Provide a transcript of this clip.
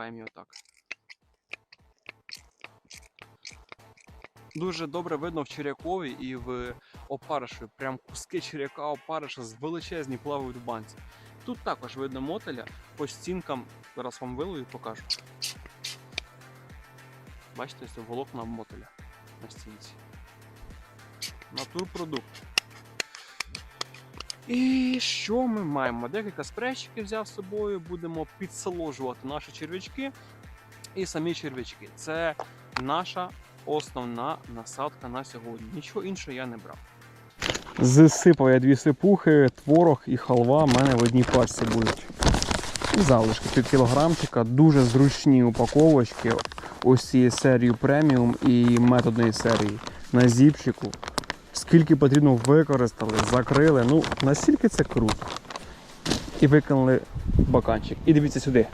Паємо отак. Дуже добре видно в черякові і в опариші. Прям куски черяка опариша з величезні плавають в банці. Тут також видно мотеля по стінкам. Зараз вам вилую і покажу. Бачите, ось волокна мотеля на стінці. Натурпродукт. І що ми маємо? Декілька спрейчиків взяв з собою, будемо підсоложувати наші черв'ячки і самі черв'ячки. Це наша основна насадка на сьогодні. Нічого іншого я не брав. Зсипав я дві сипухи, творог і халва в мене в одній пачці будуть. І залишки пів кілограмчика, дуже зручні упаковочки. Ось цієї серії преміум і методної серії на зіпчику. Скільки потрібно використали, закрили. Ну, настільки це круто. І викинули баканчик. І дивіться сюди.